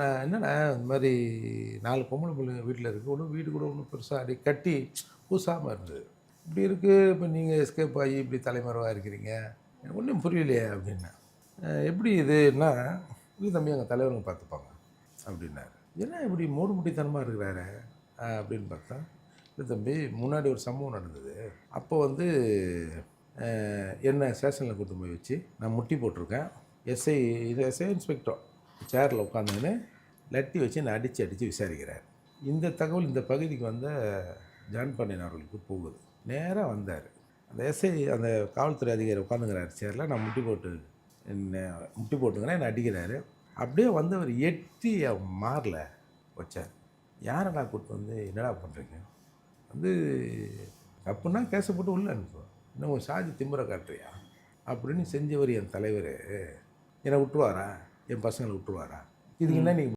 நான் என்னண்ணா இந்த மாதிரி நாலு பொம்பளை பிள்ளைங்க வீட்டில் இருக்குது ஒன்றும் வீடு கூட ஒன்றும் பெருசாக அப்படி கட்டி பூசாமல் இருந்தது. இப்படி இருக்குது இப்போ நீங்கள் எஸ்கேப் ஆகி இப்படி தலைமறைவாக இருக்கிறீங்க. எனக்கு ஒன்றும் புரியலையே அப்படின்னா. எப்படி இதுன்னா இது தம்பி எங்கள் தலைவருங்க பார்த்துப்பாங்க அப்படின்னாரு. என்ன இப்படி மூடுமுட்டித்தனமாக இருக்கிறாரு? அப்படின்னு பார்த்தா இல்லை தம்பி முன்னாடி ஒரு சம்பவம் நடந்தது. அப்போ வந்து என்ன ஸ்டேஷனில் கொடுத்து போய் வச்சு நான் முட்டி போட்டிருக்கேன். எஸ்ஐ இது எஸ்ஐ இன்ஸ்பெக்டர். சேரில் உட்காந்துன்னு லட்டி வச்சு என்னை அடித்து அடித்து விசாரிக்கிறார். இந்த தகவல் இந்த பகுதிக்கு வந்த ஜான் பாண்டியன் அவர்களுக்கு போகுது. நேராக வந்தார். அந்த எஸ்ஐ அந்த காவல்துறை அதிகாரி உட்காந்துங்கிறார் சேரில். நான் முட்டி போட்டு என்ன முட்டி போட்டுங்கன்னா என்னை அடிக்கிறாரு. அப்படியே வந்து அவர் எட்டி மாறல வச்சார். யாரை நான் கூப்பிட்டு வந்து என்னடா பண்ணுறீங்க வந்து தப்புன்னா கேஸை போட்டு உள்ளே அனுப்புவேன் இன்னும் உன் சாதி திமுறை காட்டுறியா? அப்படின்னு செஞ்சவர் என் தலைவர். என்னை விட்டுருவாரா என் பசங்களை விட்டுருவாரா? இதுக்கு என்ன நீங்கள்